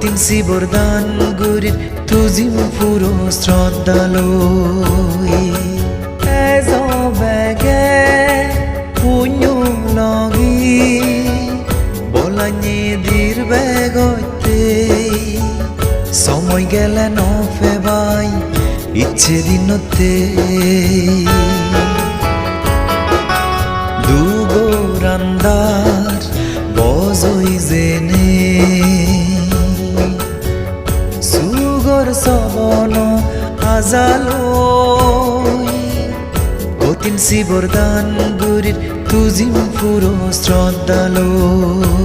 আজালৈ কঠিন শিৱৰদান গুৰিত তুজিম এজবেগে পুণ্য লগি বলাഞ്ഞে দীর্বেগতে সময় গেলে নফেবাই ইচ্ছে দিনতে। সুগর সবন অতিন শিবর দান গুরির তুজিম পুরো শ্ৰদ্ধালৈ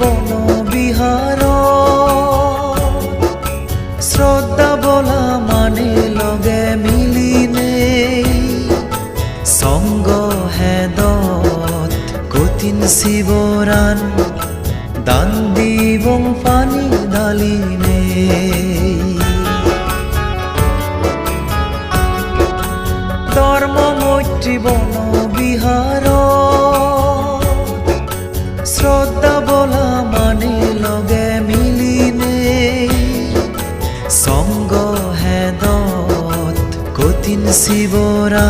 বন বিহাৰ শ্ৰদ্ধা বলা মানে লগে মিলিনে। সংগ হেদত, কঠিন শিৱৰান দান দিবং পানী ডালিনে ধৰ্ম মৈত্ৰী বন বিহাৰ শ্ৰদ্ধা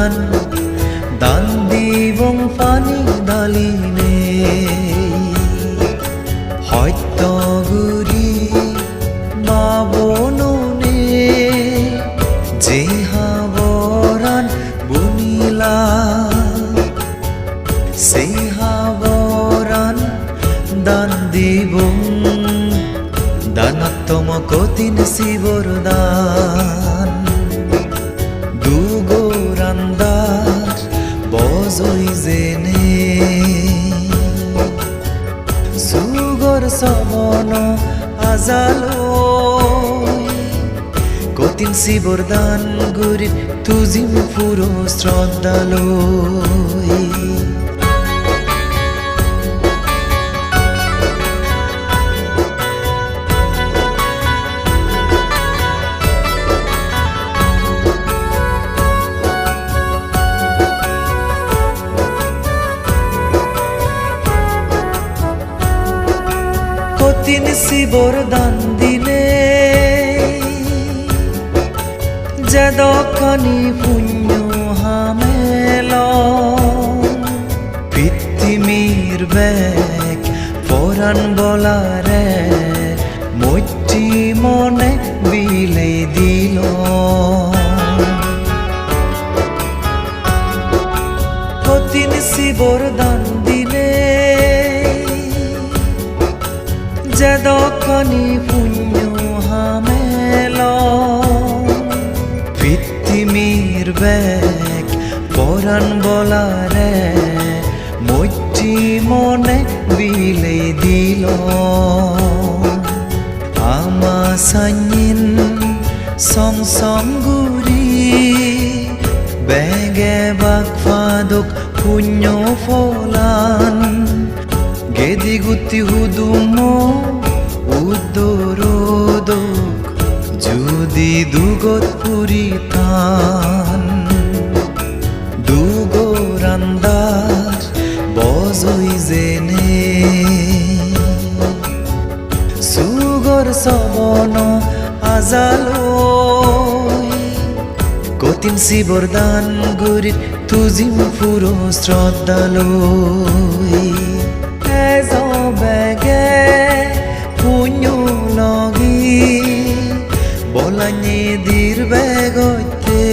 শিৱৰান দান দিবং পানি ডালিনে সত্য গুৰি বাবনুনে জিহাবৰান বুনিলা সিংহাবরণ দান দিবং দানত্তম কঠিন শিবর দান। সবন আজালৈ। কঠিন শিবর দান গুরিত তুজিম ফুরো শ্রদ্ধালৈ কঠিন শিবর দান দিলে। যদি পুণ্য হামেল। পৃথিবীর বেগ পরাণ বলারে বেগ পরাণ বলারে মৈত্রী মনে বিলে দিল। আমা সাইন সং সং গুরি বেগে বাক ফাদক পুণ্য ফলান। গেদি গুতি হুদুম, উদ্দরোদক যদি দুগত পুরিতান আজালৈ কঠিন শিৱৰ দান গুৰিত তুজিম ফুৰো শ্ৰদ্ধালৈ এজবেগে পুণ্য লগি বলাഞ്ഞে দীর্বেগতে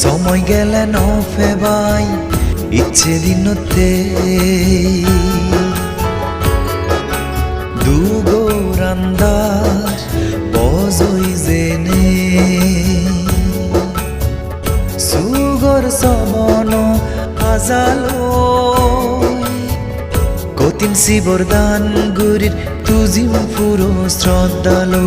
সময় গেলে নফেবাই ইচ্ছে দিনতে। দুগোরান্দার আজালৈ কঠিন শিৱৰ দান গুরির তুজিম ফুৰো শ্ৰদ্ধালৈ